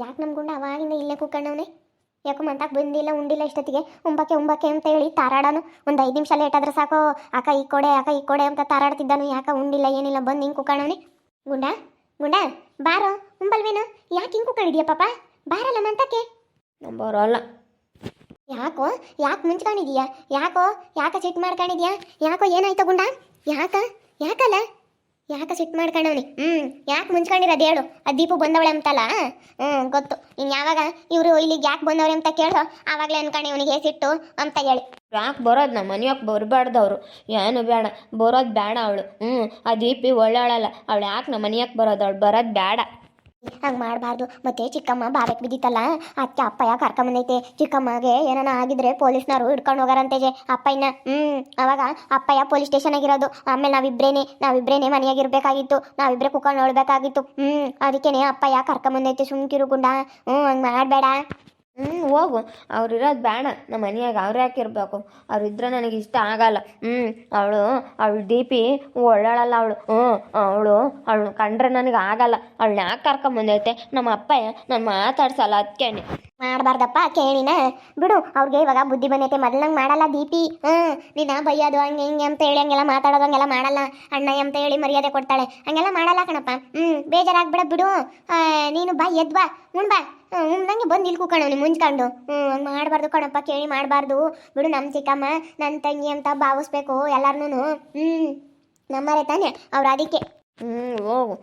ಯಾಕೆ ನಮ್ಮ ಗುಂಡ ಅವಾಗಿಂದ ಇಲ್ಲೇ ಕೂತ್ಕೊಂಡವನೆ? ಯಾಕೋ ಮಂತಾಕ್ ಬಂದಿಲ್ಲ ಉಂಡಿಲ್ಲ ಇಷ್ಟೊತ್ತಿಗೆ. ಉಂಬಕ್ಕೆ ಉಂಬಕ್ಕೆ ಅಂತ ಹೇಳಿ ತಾರಾಡನು. ಒಂದು ಐದು ನಿಮಿಷ ಲೇಟ್ ಆದ್ರೆ ಸಾಕು. ಅಕ್ಕ ಈ ಕೊಡೆ ಅಕ್ಕ ಈ ಕೊಡೆ ಅಂತ ತಾರಾಡ್ತಿದ್ದಾನು. ಯಾಕ ಉಂಡಿಲ್ಲ ಏನಿಲ್ಲ ಬಂದು ಹಿಂಗೆ ಕೂತ್ಕೊಂಡವನೆ. ಗುಂಡ ಗುಂಡ ಬಾರೋ. ಉಂಬಲ್ವೇನು? ಯಾಕೆ ಹಿಂಗೆ ಕೂತ್ಕೊಂಡಿದ್ಯಾ ಪಾಪ? ಬಾರಲ್ಲ ಮಂತಕ್ಕೆ? ಬರೋಲ್ಲ. ಯಾಕೋ? ಯಾಕೆ ಮುಂಚ್ಕೊಂಡಿದ್ಯಾ? ಯಾಕೋ? ಯಾಕ ಸಿಟ್ಟು ಮಾಡ್ಕೊಂಡಿದ್ಯಾ? ಯಾಕೋ ಏನಾಯ್ತು ಗುಂಡ? ಯಾಕ? ಯಾಕಲ್ಲ? ಯಾಕ ಸಿಟ್ಟು ಮಾಡ್ಕೊಂಡವ್ನಿ? ಹ್ಞೂ ಯಾಕೆ ಮುಂಚ್ಕೊಂಡಿರೋದು ಹೇಳು. ಆ ದೀಪು ಬಂದವಳೆ ಅಂತಲ್ಲ ಹ್ಞೂ ಗೊತ್ತು. ಇನ್ನು ಯಾವಾಗ ಇವರು ಇಲ್ಲಿಗೆ ಯಾಕೆ ಬಂದವ್ರೆ ಅಂತ ಕೇಳೋ, ಆವಾಗಲೇ ಅನ್ಕೊಂಡು ಇವನಿಗೆ ಸಿಟ್ಟು ಅಂತ ಹೇಳಿ. ಯಾಕೆ ಬರೋದು ನಮ್ಮ ಮನೆಯಾಗ ಬರಬಾರ್ದು ಅವರು ಏನು ಬೇಡ, ಬರೋದು ಬೇಡ ಅವಳು. ಹ್ಞೂ ಆ ದೀಪಿ ಒಳ್ಳೆಯವಳಲ್ಲ ಅವಳು ಯಾಕೆ ನಮ್ಮ ಮನೆಯಾಗ ಬರೋದು? ಅವಳು ಬರೋದು ಬೇಡ. ಹಂಗೆ ಮಾಡಬಾರ್ದು. ಮತ್ತೆ ಚಿಕ್ಕಮ್ಮ ಬಾಬೆಕ್ ಬಿದ್ದಿತ್ತಲ್ಲ? ಅತ್ತೆ ಅಪ್ಪಯ್ಯ ಕರ್ಕೊಂಬಂದೈತೆ ಚಿಕ್ಕಮ್ಮಗೆ ಏನಾನ ಆಗಿದ್ರೆ ಪೊಲೀಸ್ನವರು ಹಿಡ್ಕೊಂಡು ಹೋಗಾರಂತೆಜೆ ಅಪ್ಪಯ್ಯನ. ಹ್ಮ್, ಅವಾಗ ಅಪ್ಪಯ್ಯ ಪೊಲೀಸ್ ಸ್ಟೇಷನ್ ಆಗಿರೋದು. ಆಮೇಲೆ ನಾವಿಬ್ರೇನೆ ನಾವಿಬ್ರೇನೆ ಮನೆಯಾಗಿರ್ಬೇಕಾಗಿತ್ತು. ನಾವಿಬ್ರೆ ಕುಕೊಂಡು ನೋಡ್ಬೇಕಾಗಿತ್ತು. ಹ್ಮ್, ಅದಕ್ಕೇನೆ ಅಪ್ಪಯ್ಯ ಕರ್ಕೊಂಬಂದೈತೆ ಸುಮ್ಕಿರು ಗುಂಡ. ಹ್ಞೂ ಹಂಗ್ ಮಾಡಬೇಡ. ಹ್ಞೂ ಹೋಗು. ಅವ್ರು ಇರೋದು ಬೇಡ ನಮ್ಮ ಮನೆಯಾಗ ಅವ್ರು ಯಾಕೆ ಇರಬೇಕು? ಅವ್ರು ಇದ್ರೆ ನನಗೆ ಇಷ್ಟ ಆಗಲ್ಲ. ಹ್ಞೂ ಅವಳು ಅವಳು ದೀಪಿ ಒಳ್ಳಳಲ್ಲ ಅವಳು. ಹ್ಞೂ ಅವಳು ಅವಳು ಕಂಡ್ರೆ ನನಗೆ ಆಗಲ್ಲ. ಅವಳನ್ನ ಯಾಕೆ ಕರ್ಕೊಂಬಂದೈತೆ ನಮ್ಮ ಅಪ್ಪ ನಾನು ಮಾತಾಡ್ಸಲ್ಲ ಅದಕ್ಕೇನೆ ಮಾಡಬಾರ್ದಪ್ಪ ಕೇಳಿನ. ಬಿಡು, ಅವ್ರಿಗೆ ಇವಾಗ ಬುದ್ಧಿ ಬಂದೈತೆ. ಮೊದಲಂಗೆ ಮಾಡಲ್ಲ ದೀಪಿ ಹ್ಞೂ ನಿನ್ನ ಬೈಯೋದು, ಹಂಗೆ ಹಿಂಗೆ ಅಂತ ಹೇಳಿ ಹಂಗೆಲ್ಲ ಮಾತಾಡೋದು, ಹಂಗೆಲ್ಲ ಮಾಡಲ್ಲ. ಅಣ್ಣ ಅಂತ ಹೇಳಿ ಮರ್ಯಾದೆ ಕೊಡ್ತಾಳೆ. ಹಂಗೆಲ್ಲ ಮಾಡಲ್ಲ ಕಣಪ್ಪ. ಹ್ಞೂ ಬೇಜಾರಾಗ್ಬಿಡ ಬಿಡು. ನೀನು ಬಾ ಎದ್ವಾ ಉಣ್ ಬಾ. ನಂಗೆ ಬಂದು ಇಲ್ಲಿ ಕೂಕಣ ನೀನು ಮುಂಚ್ಕೊಂಡು. ಹ್ಞೂ ಹಂಗೆ ಮಾಡಬಾರ್ದು ಕಣಪ್ಪ, ಕೇಳಿ ಮಾಡಬಾರ್ದು. ಬಿಡು ನಮ್ಮ ಚಿಕ್ಕಮ್ಮ ನನ್ನ ತಂಗಿ ಅಂತ ಭಾವಿಸ್ಬೇಕು ಎಲ್ಲಾರ್ನು ಹ್ಞೂ ನಮ್ಮಾರೆ ತಾನೆ ಅವ್ರು, ಅದಕ್ಕೆ. ಹ್ಞೂ ಹೋಗು.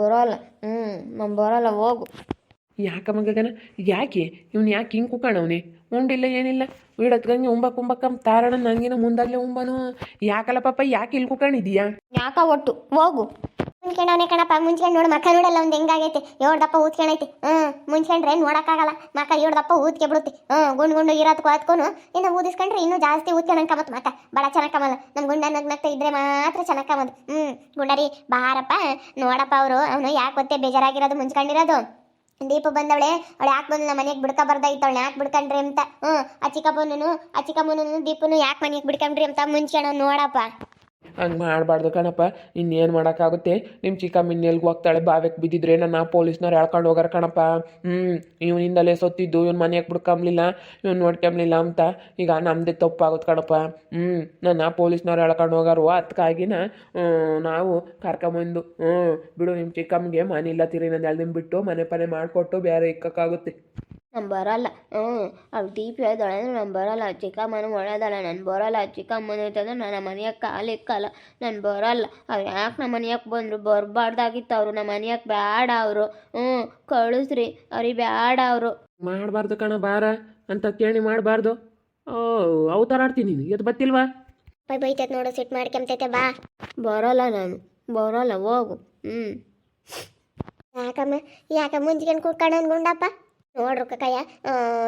ಬರೋಲ್ಲ. ಹ್ಞೂ ನಾನು ಬರೋಲ್ಲ, ಹೋಗು. ಯಾಕ ಮಗನ ಯಾಕೆ? ಇವ್ನು ಯಾಕೆ ಹಿಂಗೆ ಕುಕ್ಕಣವ್ನಿ ಉಂಡಿಲ್ಲ, ಏನಿಲ್ಲ. ಇಡತ್ಗಂಗೆ ಉಂಬ ಉಂಬಕ್ಕಂ ತಾರಣ ನಂಗಿನ ಮುಂದಲ್ಲೇ ಉಂಬನು. ಯಾಕಲ್ಲ ಪಾಪ, ಯಾಕೆ ಇಲ್ಲಿ ಕುಕಣಿದ್ಯಾ ಯಾಕ ಒಟ್ಟು? ಹೋಗು. ಮುಂಚ್ಕೊಂಡವನೇ ಕಣಪ್ಪ, ಮುಂಚ್ಕೊಂಡು ನೋಡು, ಮಕ್ಕ ನೋಡಲ್ಲ ಒಂದು ಹೆಂಗಾಗೈತೆ. ಏಳ್ದಪ್ಪ ಊದ್ಕೊಂಡೈತಿ ಹ್ಞೂ ಮುಂಚ್ಕೊಂಡ್ರೆ ನೋಡಕ್ಕಾಗಲ್ಲ. ಮಕ್ಕ ಏಳ್ದಪ್ಪ ಊದ್ಕೆ ಬಿಡುತ್ತೆ. ಹ್ಞೂ ಗುಂಡು ಗುಂಡು ಇರೋದಕ್ಕೂ ಅದಕ್ಕೂ ಇನ್ನು ಊದಿಸ್ಕೊಂಡ್ರೆ ಇನ್ನೂ ಜಾಸ್ತಿ ಊದ್ಕೊಂಡಂಗೆ ಕಮತ್ ಮಕ್ಕ ಭಾಳ ಚೆನ್ನಾಗಿ ಕಮಲ್ಲ. ನಮ್ಮ ಗುಂಡ ನಗ್ನಗ್ತಾ ಇದ್ರೆ ಮಾತ್ರ ಚೆನ್ನಾಗಿ ಕಮದು. ಹ್ಞೂ ಗುಂಡರಿ ಬಾರಪ್ಪ. ನೋಡಪ್ಪ ಅವರು. ಅವನು ಯಾಕೆ ಗೊತ್ತೇ ಬೇಜಾರಾಗಿರೋದು, ಮುಂಚ್ಕೊಂಡಿರೋದು? ದೀಪ ಬಂದವಳೆ, ಅವಳು ಯಾಕೆ ಬಂದು ನಮ್ಮ ಮನೆಗೆ ಬಿಡ್ಕ ಬರ್ದಾಯ್ತು ಅವಳು ಯಾಕೆ ಬಿಡ್ಕೊಂಡ್ರಿ ಅಂತ. ಹ್ಞೂ ಆ ಚಿಕ್ಕಪ್ಪನೂ ಆ ದೀಪನು ಯಾಕೆ ಮನೆಗೆ ಬಿಡ್ಕೊಂಡ್ರಿ ಅಂತ ಮುಂಚೆ ನೋಡಪ್ಪ. ಹಂಗೆ ಮಾಡಬಾರ್ದು ಕಣಪ್ಪ. ಇನ್ನೇನು ಮಾಡೋಕ್ಕಾಗುತ್ತೆ? ನಿಮ್ಮ ಚಿಕ್ಕಮ್ಮ ಇನ್ನೆಲ್ಗೆ ಹೋಗ್ತಾಳೆ? ಬಾವೆಕ್ ಬಿದ್ದಿದ್ರೆ ನನ್ನ ಪೊಲೀಸ್ನವ್ರು ಎಳ್ಕೊಂಡು ಹೋಗಾರ ಕಣಪ್ಪ. ಹ್ಞೂ ಇವನಿಂದಲೇ ಸೊತ್ತಿದ್ದು, ಇವ್ನ ಮನೆಯಾಗ ಬಿಡ್ಕೊಂಬ್ಲಿಲ್ಲ, ಇವ್ನು ನೋಡ್ಕೊಂಬ್ಲಿಲ್ಲ ಅಂತ. ಈಗ ನಮ್ಮದೇ ತಪ್ಪಾಗುತ್ತೆ ಕಣಪ್ಪ. ಹ್ಞೂ ನನ್ನ ಪೊಲೀಸ್ನವ್ರು ಎಳ್ಕೊಂಡು ಹೋಗಾರು. ಅದಕ್ಕಾಗಿನ ನಾವು ಕರ್ಕೊಂಬಂದು ಹ್ಞೂ ಬಿಡು ನಿಮ್ಮ ಚಿಕ್ಕಮ್ಮಗೆ ಮನೆ ಇಲ್ಲ ತಿರಿ ದಿನ ಬಿಟ್ಟು ಮನೆ ಪನೆ ಮಾಡಿಕೊಟ್ಟು ಬೇರೆ ಇಕ್ಕೋಕ್ಕಾಗುತ್ತೆ. ನಾನು ಬರಲ್ಲ ಹ್ಞೂ ಅವ್ಳು ದೀಪ ಹೇಳ್ದಾಳೆ ಅಂದರೆ ನಾನು ಬರಲ್ಲ ಚಿಕ್ಕಮ್ಮನ ಒಳ್ಳೆದಾಳೆ ನಾನು ಬರಲ್ಲ. ಚಿಕ್ಕಮ್ಮನ ಅಂತಂದ್ರೆ ನಾನು ಮನೆಯಾಗ ಕಾಲಿಕ್ಕಲ್ಲ ನಾನು ಬರಲ್ಲ. ಅವ್ರು ಯಾಕೆ ನಮ್ಮ ಮನೆಯಾಗ ಬಂದರು? ಬರಬಾರ್ದಾಗಿತ್ತು ಅವರು. ನಮ್ಮ ಮನೆಯಾಗ ಬೇಡ ಅವರು. ಹ್ಞೂ ಕಳಿಸ್ರಿ. ಅವ್ರಿಗೆ ಬೇಡ ಅವರು. ಮಾಡಬಾರ್ದು ಕಣ ಬಾರ. ಅಂತ ಕೇಳಿ ಮಾಡಬಾರ್ದು. ಓ ಅವತಾರ ಆಡ್ತೀನಿ ನೀನು. ಇದು ಬತ್ತಿಲ್ವಾ? ಬೈ ಬೈತೈತೆ ನೋಡು ಸಿಟ್ ಮಾಡ್ಕೊಂತೈತೆ ಬಾ. ಬರಲ್ಲ ನಾನು. ಬರಲ್ಲ ಹೋಗು. ಹ್ಞೂ ಯಾಕಮ್ಮ? ಯಾಕ ಮುಂಜಿಗೆ ಕೂತ್ಕೊಂಡು ಅನ್ಕೊಂಡಪ್ಪ ನೋಡ್ರು ಕಕ್ಕಯ್ಯ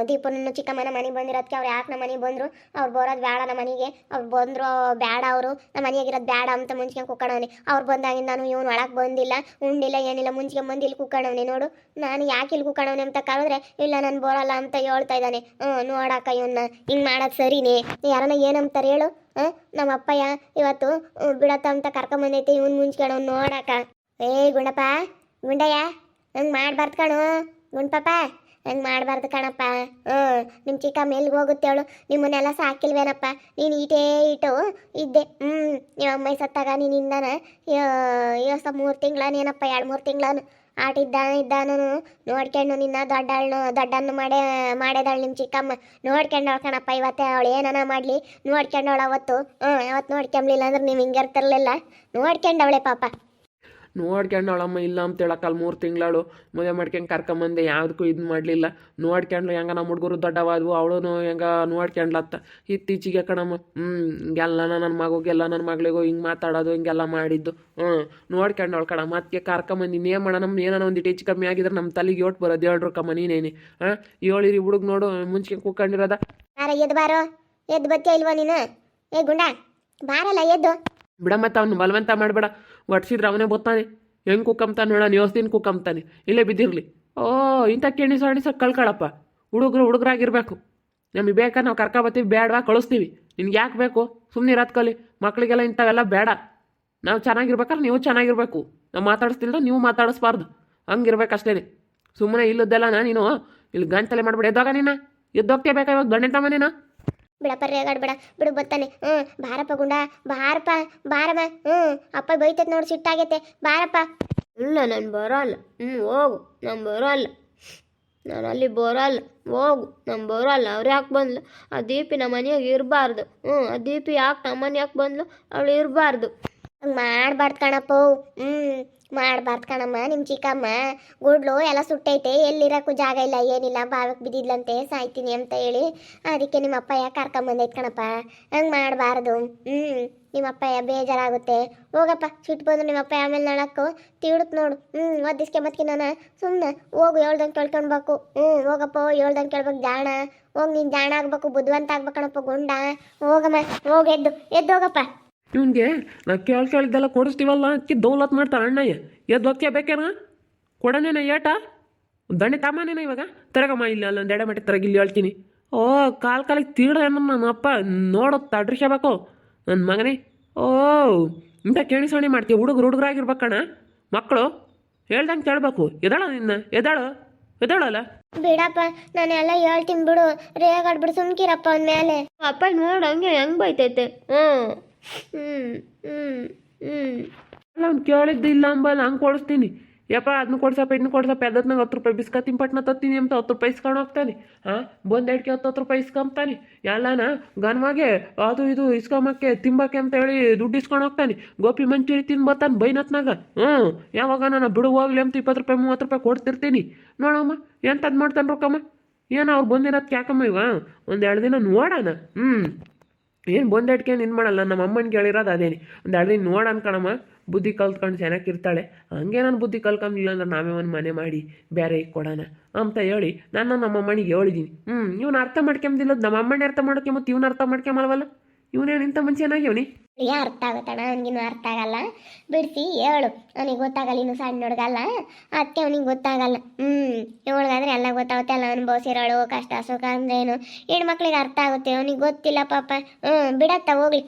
ದೀಪನ ಚಿಕ್ಕಮ್ಮನ ಮನೆಗೆ ಬಂದಿರೋದಕ್ಕೆ ಅವ್ರು ಯಾಕೆ ನಮ್ಮ ಮನೆಗೆ ಬಂದರು? ಅವ್ರು ಬರೋದು ಬೇಡ ನಮ್ಮ ಮನೆಗೆ. ಅವ್ರು ಬಂದರು ಬೇಡ ಅವರು. ನಮ್ಮ ಮನೆಯಾಗಿರೋದು ಬೇಡ ಅಂತ ಮುಂಚೆ ಕುಕ್ಕಣವನಿ ಅವ್ರು ಬಂದಾಗಿಂದ ನಾನು ಇವನು ಒಳಗೆ ಬಂದಿಲ್ಲ, ಉಂಡಿಲ್ಲ, ಏನಿಲ್ಲ ಮುಂಚೆ ಬಂದು ಇಲ್ಲಿ ಕುಕ್ಕಣವನಿ ನೋಡು. ನಾನು ಯಾಕೆ ಇಲ್ಲಿ ಕುಕ್ಕಣವನಿ ಅಂತ ಕರೆದ್ರೆ, ಇಲ್ಲ ನಾನು ಬರೋಲ್ಲ ಅಂತ ಹೇಳ್ತಾ ಇದ್ದಾನೆ. ಹ್ಞೂ ನೋಡಕ್ಕ ಇವನ್ನ ಹಿಂಗೆ ಮಾಡೋದು ಸರಿನೇ? ಯಾರನ್ನ ಏನಂತಾರೆ ಹೇಳು. ಹಾಂ ನಮ್ಮ ಅಪ್ಪಯ್ಯ ಇವತ್ತು ಬಿಡತ್ತ ಅಂತ ಕರ್ಕೊಂಬಂದೈತೆ ಇವ್ನು ಮುಂಚ್ಕೊಳವ್ ನೋಡಕ್ಕ ಏಯ್ ಗುಂಡಪ್ಪ, ಗುಂಡಯ್ಯ ಹಂಗೆ ಮಾಡ್ಬಾರ್ದು ಕಣು. ಗುಂಡ್ಪಾಪ ಹಂಗೆ ಮಾಡಬಾರ್ದು ಕಣಪ್ಪ. ಹ್ಞೂ ನಿಮ್ಮ ಚಿಕ್ಕ ಮೇಲ್ಗೆ ಹೋಗುತ್ತೆ ಅವಳು? ನಿಮ್ಮನ್ನೆಲ್ಲ ಸಾಕಿಲ್ವೇನಪ್ಪ? ನೀನು ಈಟೇ ಇಟ್ಟು ಇದ್ದೆ. ಹ್ಞೂ ನಿಮ್ಮ ಅಮ್ಮ ಸತ್ತಾಗ ನೀನಿಂದನ ಇವಸ ಮೂರು ತಿಂಗಳನೇನಪ್ಪ ಎರಡು ಮೂರು ತಿಂಗಳನು? ಆಟಿದ್ದ ಇದ್ದಾನು ನೋಡ್ಕೊಂಡು ನಿನ್ನ ದೊಡ್ಡಳ್ನು, ದೊಡ್ಡನ್ನು ಮಾಡೇ, ಮಾಡಿದಾಳ್ ನಿಮ್ಮ ಚಿಕ್ಕಮ್ಮ. ನೋಡ್ಕೊಂಡವಳು ಕಣಪ್ಪ, ಇವತ್ತೆ ಅವಳು ಏನನ ಮಾಡಲಿ? ನೋಡ್ಕೊಂಡವಳು ಅವತ್ತು. ಹ್ಞೂ ಅವತ್ತು ನೋಡ್ಕೊಂಬ್ಲಿಲ್ಲ ಅಂದ್ರೆ ನೀವು ಹಿಂಗೆ ಇರ್ತಿರ್ಲಿಲ್ಲ. ನೋಡ್ಕೊಂಡವಳೆ ಪಾಪ. ನೋಡ್ಕೊಂಡವಳಮ್ಮ ಇಲ್ಲ ಅಂತ ಹೇಳಕ್ಕಲ್ಲ ಮೂರು ತಿಂಗಳು ಮದುವೆ ಮಾಡ್ಕೊಂಡು ಕರ್ಕೊಂಬಂದೆ ಯಾವುದಕ್ಕೂ ಇದು ಮಾಡಲಿಲ್ಲ. ನೋಡ್ಕೊಂಡ್ಲು ಹೆಂಗ ನಮ್ಮ ಹುಡುಗರು ದೊಡ್ಡವಾದವು ಅವಳು ಹೆಂಗ ನೋಡ್ಕೊಂಡ್ಲತ್ತ ಇತ್ತೀಚೆಗೆ ಕಣಮ್ಮ ಹ್ಞೂ ಹಿಂಗೆಲ್ಲ ನನ್ನ ಮಗುಗೆಲ್ಲ ನನ್ನ ಮಗಳಿಗೂ ಹಿಂಗೆ ಮಾತಾಡೋದು ಹಿಂಗೆಲ್ಲ ಮಾಡಿದ್ದು. ಹ್ಞೂ ನೋಡ್ಕೊಂಡವಳು ಕಣ ಮತ್ತೆ ಕರ್ಕೊಂಬಂದು ಇನ್ನೇ ಮಾಡೋಣ ನಮ್ಮ ಏನಾನ ಒಂದು ಹೆಚ್ಚು ಕಮ್ಮಿ ಆಗಿದ್ರೆ ನಮ್ಮ ತಲೆಗೆ ಯೋಟ್ ಬರೋದು ಹೇಳ್ರು ಕಮ್ಮ ನೀನೇನಿ. ಹಾಂ ಹೇಳಿರಿ ಹುಡುಗ ನೋಡು ಮುಂಚೆ ಕೂಕೊಂಡಿರೋದ? ಯಾರ ಎದ್ದು ಬಾರೋ. ಎದ್ದು ಬತ್ತಿಯ ಇಲ್ವಾ ನೀನು? ಏ ಗುಂಡ ಬಾರಲ್ಲ ಎದ್ದು. ಬಿಡಮ್ಮ ಅವ್ನು ಬಲವಂತ ಮಾಡಬೇಡ. ಒಟ್ಸಿದ್ರೆ ಅವನೇ ಬರ್ತಾನೆ ಹೆಂಗೆ ಕುಕ್ಕಂತಾನೆ ನೋಡ ಯೋಸ್ದಿನ ಕುಕ್ಕಂಬ್ತಾನೆ ಇಲ್ಲೇ ಬಿದ್ದಿರಲಿ. ಓ, ಇಂಥ ಕೇಣಿ ಸಾಣಿಸ ಕಳ್ಕೊಳಪ್ಪ. ಹುಡುಗರು ಹುಡುಗರಾಗಿರ್ಬೇಕು. ನಮಗೆ ಬೇಕಾ, ನಾವು ಕರ್ಕೊಬತ್ತೀವಿ ಬೇಡವಾ, ಕಳಿಸ್ತೀವಿ. ನಿನ್ಗೆ ಯಾಕೆ ಬೇಕು? ಸುಮ್ಮನೆ ಇರೋದ್ಕಲಿ ಮಕ್ಕಳಿಗೆಲ್ಲ ಇಂಥವೆಲ್ಲ ಬೇಡ. ನಾವು ಚೆನ್ನಾಗಿರ್ಬೇಕಾದ್ರೆ ನೀವು ಚೆನ್ನಾಗಿರ್ಬೇಕು. ನಾವು ಮಾತಾಡಿಸ್ತಿಲ್ಲ ನೀವು ಮಾತಾಡಿಸ್ಬಾರ್ದು. ಹಂಗಿರ್ಬೇಕು ಅಷ್ಟೇ ಸುಮ್ಮನೆ ಇಲ್ಲದ್ದೆಲ್ಲ ನೀನು ಇಲ್ಲಿ ಗಂಟಲೆ ಮಾಡಿಬಿಡಿ. ಎದ್ದೋಗ ನೀನು? ಎದ್ದೋಗ್ತೇ ಬೇಕಾ ಇವಾಗ? ಗಂಟೆ ತಮ್ಮ ನೀನು? ಬಿಡಪ್ಪ ರೇಗಾಡ್ಬೇಡ ಬಿಡು. ಬರ್ತಾನೆ ಹ್ಞೂ ಬಾರಪ್ಪ ಗುಂಡ. ಬಾರಪ್ಪ, ಬಾರಮ್ಮ. ಹ್ಞೂ ಅಪ್ಪ ಬೈತೈತೆ ನೋಡಿ, ಸಿಟ್ಟಾಗೈತೆ. ಬಾರಪ್ಪ. ಇಲ್ಲ, ನಾನು ಬರೋಲ್ಲ. ಹ್ಞೂ ಹೋಗು. ನಾನು ಬರೋಲ್ಲ. ನಾನು ಅಲ್ಲಿ ಬರೋಲ್ಲ. ಹೋಗು. ನಾನು ಬರೋಲ್ಲ. ಅವ್ರು ಯಾಕೆ ಬಂದ್ಲು? ಆ ದೀಪಿ ನಮ್ಮ ಮನೆಯಾಗ ಇರಬಾರ್ದು. ಹ್ಞೂ ಆ ದೀಪಿ ಯಾಕೆ ನಮ್ಮ ಮನೆಯಾಗ ಬಂದ್ಲು? ಅವಳು ಇರಬಾರ್ದು. ಮಾಡ್ಬಾರ್ದು ಕಣಪ್ಪ ಹ್ಞೂ ಮಾಡ್ಬಾರ್ದು ಕಣಮ್ಮ ನಿಮ್ಮ ಚಿಕ್ಕಮ್ಮ. ಗುಡ್ಲು ಎಲ್ಲ ಸುಟ್ಟೈತೆ, ಎಲ್ಲಿರಕ್ಕೂ ಜಾಗ ಇಲ್ಲ, ಏನಿಲ್ಲ, ಬಾವಿಗೆ ಬಿದ್ದಿದ್ಲಂತೆ ಸಾಯ್ತೀನಿ ಅಂತ ಹೇಳಿ ಅದಕ್ಕೆ ನಿಮ್ಮ ಅಪ್ಪಯ್ಯ ಕರ್ಕೊಂಬಂದೈತೆ ಕಣಪ್ಪ. ಹಂಗೆ ಮಾಡಬಾರ್ದು. ಹ್ಞೂ ನಿಮ್ಮ ಅಪ್ಪಯ್ಯ ಬೇಜಾರಾಗುತ್ತೆ. ಹೋಗಪ್ಪ ಸುಟ್ಬೋದು ಬಂದು ನಿಮ್ಮ ಅಪ್ಪ ಆಮೇಲೆ ನಾಳಕ್ಕು ತಿಳುತ್ ನೋಡು. ಹ್ಞೂ ಒದ್ದಿಸ್ಕೆ ಮತ್ಕಿ ನಾನು ಸುಮ್ಮನೆ ಹೋಗು, ಹೇಳ್ದಂಗೆ ಕೇಳ್ಕೊಳ್ಬೇಕು. ಹ್ಞೂ ಹೋಗಪ್ಪ, ಹೇಳ್ದಂಗೆ ಕೇಳ್ಬೇಕು ಜಾಣ. ಹೋಗಿ, ನೀನು ಜಾಣ ಆಗ್ಬೇಕು ಬುದ್ಧಿವಂತ ಆಗ್ಬೇಕಣಪ್ಪ ಗುಂಡ. ಹೋಗಮ್ಮ, ಹೋಗಿ ಎದ್ದು ಎದ್ದು ಹೋಗಪ್ಪ. ಇವನಿಗೆ ನಾ ಕೇಳಿ ಕೇಳಿದ್ದೆಲ್ಲ ಕೊಡಿಸ್ತೀವಲ್ಲ ಅಕ್ಕಿ ದೌಲತ್ ಮಾಡ್ತಾನೆ ಅಣ್ಣಯ್ಯ. ಎದ್ದು ಹೋಗ್ತೀಯ ಬೇಕೇನ? ಕೊಡನೇನ ಏಟ ದಂಡೆ ತಾಮಾನೇನ ಇವಾಗ? ತರಗಮ್ಮ ಇಲ್ಲ ಅಲ್ಲೊಂದು ಎಡೆ ಮಟ್ಟಿ ತರಗ ಇಲ್ಲಿ ಹೇಳ್ತೀನಿ. ಓ ಕಾಲು ಕಾಲಿಗೆ ತೀಡ ನನ್ನ ಅಪ್ಪ ನೋಡೋ ತಡ್ರಿಸಬೇಕು ನನ್ನ ಮಗನೇ. ಓ ಇಂಥ ಕೇಣಿಸೋಣಿ ಮಾಡ್ತೀವಿ ಹುಡುಗರು ಹುಡುಗರಾಗಿರ್ಬೇಕಣ್ಣ. ಮಕ್ಕಳು ಹೇಳ್ದಂಗೆ ಕೇಳಬೇಕು. ಎದಾಳ ನಿನ್ನ? ಎದಾಳು ಎದಾಳಲ್ಲ ಬಿಡಪ್ಪ ನಾನು ಎಲ್ಲ ಹೇಳ್ತೀನಿ ಬಿಡು. ರೇಗಾಡ್ಬಿಡು ಸುಮ್ಕಿರಪ್ಪ ಅವನ ಮೇಲೆ. ಅಪ್ಪ ನೋಡು ಹಂಗೆ ಹೆಂಗೆ ಬೈತೈತೆ? ಹ್ಞೂ ಹ್ಞೂ ಹ್ಞೂ ಅಲ್ಲ ಅವ್ನು ಕೇಳಿದ್ದು, ಇಲ್ಲ ಅಂಬಲ್ಲ ಹಂಗೆ ಕೊಡಿಸ್ತೀನಿ. ಯಪ್ಪ ಅದನ್ನ ಕೊಡ್ಸಪ್ಪ ಇನ್ನು ಕೊಡ್ಸಪ್ಪ ಅದಕ್ಕೆ ಹತ್ತು ರೂಪಾಯಿ ಬಿಸ್ಕತ್ತಿನ ತಿಂಪಟ್ನ ತತ್ತೀನಿ ಅಂತ ಹತ್ತು ರೂಪಾಯಿ ಇಸ್ಕೊಂಡು ಹೋಗ್ತಾನೆ. ಹಾಂ ಬಂದು ಎಡ್ಕೆ ಹತ್ತು ಹತ್ತು ರೂಪಾಯಿ ಇಸ್ಕೊಂಬ್ತಾನೆ. ಎಲ್ಲಾನ ಗನ್ವಾಗೆ ಅದು ಇದು ಇಸ್ಕೊಂಬಕ್ಕೆ, ತಿಂಬಕ್ಕೆ ಅಂತ ಹೇಳಿ ದುಡ್ಡು ಇಸ್ಕೊಂಡು ಹೋಗ್ತಾನೆ. ಗೋಪಿ ಮಂಚೂರಿ ತಿಂದು ಬರ್ತಾನೆ ಬೈನತ್ನಾಗ. ಹ್ಞೂ ಯಾವಾಗ ನಾನು ಬಿಡು, ಹೋಗ್ಲಿ ಅಂತ ಇಪ್ಪತ್ತು ರೂಪಾಯಿ, ಮೂವತ್ತು ರೂಪಾಯಿ ಕೊಡ್ತಿರ್ತೀನಿ. ನೋಡಮ್ಮ ಎಂತದ್ದು ಮಾಡ್ತಾನೆ ರೊಕ್ಕಮ್ಮ? ಏನು ಅವ್ರು ಬಂದಿರೋದಕ್ಕೆ ಯಾಕಮ್ಮ ಇವ? ಒಂದು ಎರಡು ದಿನ ನೋಡೋಣ. ಹ್ಞೂ ಏನು ಬಂದಟ್ಕೆ ನಿನ್ ಮಾಡಲ್ಲ, ನಮ್ಮ ಅಮ್ಮನ ಕೇಳಿರೋದು ಅದೇನೆ ಒಂದು ಎರಡು ನೋಡ ಕಣಮ್ಮ, ಬುದ್ಧಿ ಕಲ್ತ್ಕೊಂಡು ಚೆನ್ನಾಗಿರ್ತಾಳೆ ಹಂಗೆ ನಾನು ಬುದ್ಧಿ ಕಲ್ಕೊಂಡಿಲ್ಲ ಅಂದ್ರೆ ನಾವೇ ಒಂದು ಮನೆ ಮಾಡಿ ಬೇರೆ ಕೊಡೋಣ ಅಂತ ಹೇಳಿ ನಾನು ನಮ್ಮ ಅಮ್ಮನಿಗೆ ಹೇಳಿದ್ದೀನಿ ಹ್ಞೂ ಇವ್ನು ಅರ್ಥ ಮಾಡ್ಕೊಂಬಿಲ್ಲ ನಮ್ಮ ಅಮ್ಮನೇ ಅರ್ಥ ಮಾಡ್ಕೊಂಬತ್ತು ಇವ್ನು ಅರ್ಥ ಮಾಡ್ಕೊಂಬಲ್ವಲ್ಲ? ಇವನೇನು ಇಂಥ ಮನುಷ್ಯನಾಗ್ಯವನಿ ಯಾ ಅರ್ಥ ಆಗುತ್ತಣ ಅವನಿಗಿನ್ನೂ ಅರ್ಥ ಆಗಲ್ಲ. ಬಿಡಿಸಿ ಹೇಳು. ಅವನಿಗೆ ಗೊತ್ತಾಗಲ್ಲ ಇನ್ನು ಸಣ್ಣ ಹುಡುಗಲ್ಲ. ಅದಕ್ಕೆ ಅವನಿಗೆ ಗೊತ್ತಾಗಲ್ಲ. ಹ್ಞೂ ಇವಳಿಗಾದ್ರೆ ಎಲ್ಲ ಗೊತ್ತಾಗುತ್ತೆ. ಎಲ್ಲ ಅನುಭವಿಸಿರೋಳು ಕಷ್ಟ ಸುಖ ಅಂದ್ರೇನು ಹೆಣ್ಮಕ್ಳಿಗೆ ಅರ್ಥ ಆಗುತ್ತೆ. ಅವನಿಗೆ ಗೊತ್ತಿಲ್ಲ ಪಾಪ. ಹ್ಞೂ ಬಿಡತ್ತ ಹೋಗ್ಲಿ.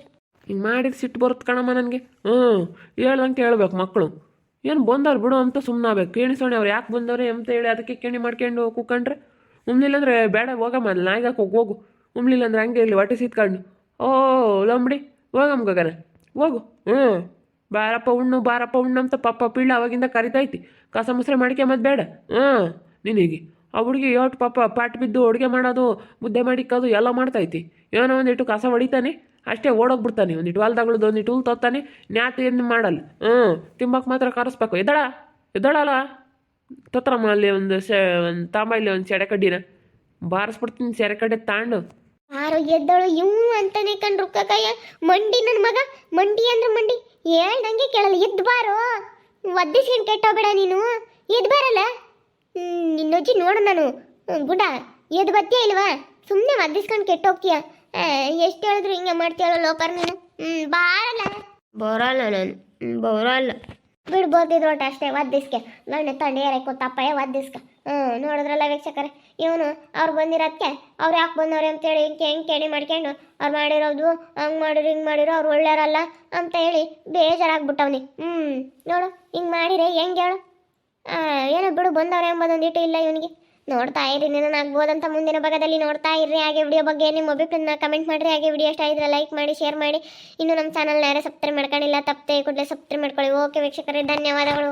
ಹಿಂಗೆ ಮಾಡಿದ್ರೆ ಸಿಟ್ಟು ಬರುತ್ತೆ ಕಣಮ್ಮ ನನಗೆ. ಹ್ಞೂ ಹೇಳ್ದಂಗೆ ಹೇಳ್ಬೇಕು ಮಕ್ಕಳು. ಏನು ಬಂದವ್ರು ಬಿಡು ಅಂತ ಸುಮ್ಮನಾಗಬೇಕು ಕೇಣಿಸೋಣ ಅವ್ರು ಯಾಕೆ ಬಂದವ್ರೆ ಅಂತ ಹೇಳಿ ಅದಕ್ಕೆ ಕೇಣಿ ಮಾಡ್ಕೊಂಡು ಕೂಕೊಂಡ್ರೆ ಉಮ್ಲಿಲ್ಲ ಅಂದ್ರೆ ಬೇಡ ಹೋಗಮ್ಮ ಅಲ್ಲಿ ನಾಯಿಗಾಕ ಹೋಗಿ ಹೋಗು. ಉಮ್ಲಿಲ್ಲ ಅಂದ್ರೆ ಹಂಗೆ ಇಲ್ಲಿ ಹೊಟ್ಟೆ ಸಿತ್ಕೊಂಡು. ಓ ಲಂಬಡಿ ಹೋಗಮ್ಮ ಗಗನ ಹೋಗು. ಹ್ಞೂ. ಬಾರಪ್ಪ ಉಣ್ಣು ಬಾರಪ್ಪ ಉಣ್ಣು ಅಂತ ಪಪ್ಪ ಪೀಳ ಅವಾಗಿಂದ ಕರಿತೈತಿ. ಕಸ ಮುಸ್ರೆ ಮಾಡ್ಕೊಂಬದು ಬೇಡ. ಹ್ಞೂ. ನಿನಗೆ. ಆ ಹುಡುಗಿ ಯೋಟ್ ಪಾಪ ಪಾಟ್ ಬಿದ್ದು ಅಡುಗೆ ಮಾಡೋದು, ಮುದ್ದೆ ಮಾಡಿಕ್ಕೋದು ಎಲ್ಲ ಮಾಡ್ತೈತಿ. ಏನೋ ಒಂದಿಟ್ಟು ಕಸ ಹೊಡಿತಾನೆ. ಅಷ್ಟೇ ಓಡೋಗ್ಬಿಡ್ತಾನೆ. ಒಂದಿಟ್ಟು ಹೊಲ್ದಾಗಳದ್ದು ಒಂದಿಟ್ಟು ಹುಲ್ ತೋತಾನೆ. ನ್ಯಾತು ಏನು ಮಾಡಲ್ಲ. ಹ್ಞೂ. ತಿಂಬಕ್ಕೆ ಮಾತ್ರ ಕರೆಸ್ಬೇಕು. ಎದಳ ಎದ್ದಳಲ್ಲ. ತತ್ರಮ್ಮ ಅಲ್ಲಿ ಒಂದು ಸೆ ಒಂದು ತಾಂಬ ಇಲ್ಲಿ ಒಂದು ಸೆಡೆ ಕಡ್ಡಿನ. ಬಾರಿಸ್ಬಿಡ್ತೀನಿ ಸೆರೆ ಕಡ್ಡೆ ತಾಂಡು. ಯಾರು ಎದ್ದಳು ಇವ್ ಅಂತಾನೆ ಕಂಡ್ರು ಕೈಯ ಮಂಡಿ ನನ್ನ ಮಗ ಮಂಡಿ ಅಂದ್ರೆ ಮಂಡಿ. ಹೇಳ್ದಂಗೆ ಕೇಳಲ್ಲ ಎದ್ದು ಬಾರೋ. ಒದ್ದಿಸ್ಕೊಂಡು ಕೆಟ್ಟೋಗ್ಬೇಡ ನೀನು. ಎದ್ದು ಬಾರಲ್ಲ. ನಿನ್ನೊಜ್ಜಿ ನೋಡು ನಾನು. ಗುಡ ಎದ್ದು ಬತ್ತೀಯ ಇಲ್ವಾ? ಸುಮ್ಮನೆ ಒದ್ದಿಸ್ಕೊಂಡು ಕೆಟ್ಟೋಗ್ತೀಯ? ಎಷ್ಟು ಹೇಳಿದ್ರು ಹಿಂಗೆ ಮಾಡ್ತೀಯಲ್ಲ ಲೋಪರ್ ನೀನು? ಹ್ಞೂ ಬಾರಲ್ಲ. ಬರಲ್ಲ ನಾನು. ಬರಲ್ಲ. ಬಿಡ್ಬೋದಿದ್ರು ಬಿಡು ಬೋದಿದ್ರು ಒಟ್ಟು ಅಷ್ಟೇ ಒದ್ದಿಸ್ಕೆ. ನಾನು ತಂಡೆ ಕೊತ್ತಪ್ಪ ಒದ್ದಿಸ್ಕ. ಹ್ಞೂ, ನೋಡಿದ್ರಲ್ಲ ವೀಕ್ಷಕರೇ? ಇವನು ಅವ್ರು ಬಂದಿರೋದಕ್ಕೆ ಅವ್ರು ಯಾಕೆ ಬಂದವ್ರೆ ಅಂತೇಳಿ ಹಿಂಗೆ ಹೆಂಗೆ ಕೇಳಿ ಮಾಡ್ಕೊಂಡು ಅವ್ರು ಮಾಡಿರೋದು, ಹಂಗೆ ಮಾಡಿರೋ, ಹಿಂಗೆ ಮಾಡಿರೋ, ಅವ್ರು ಒಳ್ಳೆಯವರಲ್ಲ ಅಂತ ಹೇಳಿ ಬೇಜಾರಾಗ್ಬಿಟ್ಟವ್ನಿ. ಹ್ಞೂ, ನೋಡು, ಹಿಂಗೆ ಮಾಡಿರೆ ಹೆಂಗೆ ಹೇಳು? ಏನೋ ಬಿಡು, ಬಂದವ್ರೆ ಎಂಬುದೊಂದಿಟ್ಟು ಇಲ್ಲ ಇವನಿಗೆ. ನೋಡ್ತಾ ಇರಿ ಆಗ್ಬೋದಂತ ಮುಂದಿನ ಭಾಗದಲ್ಲಿ ನೋಡ್ತಾ ಇರ್ರಿ. ಹಾಗೆ ವಿಡಿಯೋ ಬಗ್ಗೆ ನಿಮ್ಮ ಅಭಿಪ್ರಾಯನ ಕಮೆಂಟ್ ಮಾಡಿರಿ. ಹಾಗೆ ವಿಡಿಯೋ ಇಷ್ಟ ಇದ್ರೆ ಲೈಕ್ ಮಾಡಿ ಶೇರ್ ಮಾಡಿ. ಇನ್ನು ನಮ್ಮ ಚಾನಲ್ನ ಯಾರೇ ಸಬ್ಸ್ಕ್ರೈಬ್ ಮಾಡ್ಕೊಂಡಿಲ್ಲ, ತಪ್ಪದೆ ಕೂಡಲೇ ಸಬ್ಸ್ಕ್ರೈಬ್ ಮಾಡ್ಕೊಳ್ಳಿ. ಓಕೆ ವೀಕ್ಷಕರೇ, ಧನ್ಯವಾದಗಳು.